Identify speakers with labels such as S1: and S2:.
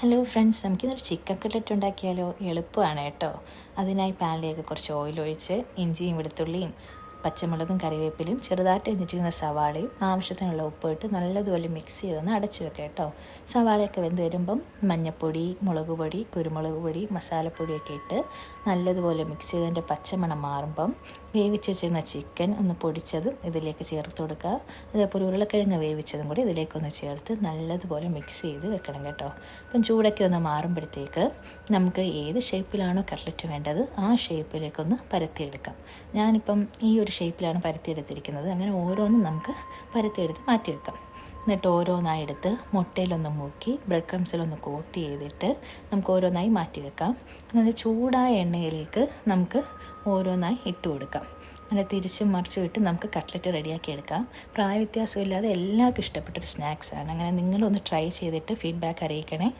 S1: Hello friends നമുക്കിന്നൊരു chicken cutlet ഉണ്ടാക്കിയാലോ? എളുപ്പമാണ് കേട്ടോ. അതിനായി പാനിലേക്ക് കുറച്ച് ഓയിൽ ഒഴിച്ച് ഇഞ്ചിയും വെളുത്തുള്ളിയും പച്ചമുളകും കറിവേപ്പിലയും ചെറുതായിട്ട് എഞ്ഞിട്ടിരുന്ന സവാളയും ആവശ്യത്തിനുള്ള ഉപ്പിട്ട് നല്ലതുപോലെ മിക്സ് ചെയ്തൊന്ന് അടച്ചു വെക്കാം കേട്ടോ. സവാളയൊക്കെ വെന്ത് വരുമ്പം മഞ്ഞൾപ്പൊടി മുളക് പൊടി കുരുമുളക് പൊടി മസാലപ്പൊടിയൊക്കെ ഇട്ട് നല്ലതുപോലെ മിക്സ് ചെയ്തതിന്റെ പച്ചമണം മാറുമ്പം വേവിച്ച് വെച്ചിരുന്ന ചിക്കൻ ഒന്ന് പൊടിച്ചതും ഇതിലേക്ക് ചേർത്ത് കൊടുക്കുക. അതേപോലെ ഉരുളക്കിഴങ്ങ് വേവിച്ചതും കൂടി ഇതിലേക്കൊന്ന് ചേർത്ത് നല്ലതുപോലെ മിക്സ് ചെയ്ത് വെക്കണം കേട്ടോ. അപ്പം ചൂടൊക്കെ ഒന്ന് മാറുമ്പോഴത്തേക്ക് നമുക്ക് ഏത് ഷേപ്പിലാണോ കട്ലറ്റ് വേണ്ടത് ആ ഷേപ്പിലേക്കൊന്ന് പരത്തിയെടുക്കാം. ഞാനിപ്പം ഈ ഒരു ഷേപ്പിലാണ് പരത്തിയെടുത്തിരിക്കുന്നത്. അങ്ങനെ ഓരോന്നും നമുക്ക് പരത്തിയെടുത്ത് മാറ്റി വെക്കാം. എന്നിട്ട് ഓരോന്നായി എടുത്ത് മുട്ടയിലൊന്ന് മുക്കി ബ്രെഡ് ക്രംസിലൊന്ന് കോട്ട് ചെയ്തിട്ട് നമുക്ക് ഓരോന്നായി മാറ്റി വെക്കാം. നല്ല ചൂടായ എണ്ണയിലേക്ക് നമുക്ക് ഓരോന്നായി ഇട്ട് കൊടുക്കാം. അങ്ങനെ തിരിച്ചും മറിച്ചും ഇട്ട് നമുക്ക് കട്ട്ലറ്റ് റെഡിയാക്കി എടുക്കാം. പ്രായവ്യത്യാസമില്ലാതെ എല്ലാവർക്കും ഇഷ്ടപ്പെട്ടൊരു സ്നാക്സാണ്. അങ്ങനെ നിങ്ങളൊന്ന് ട്രൈ ചെയ്തിട്ട് ഫീഡ്ബാക്ക് അറിയിക്കണേ.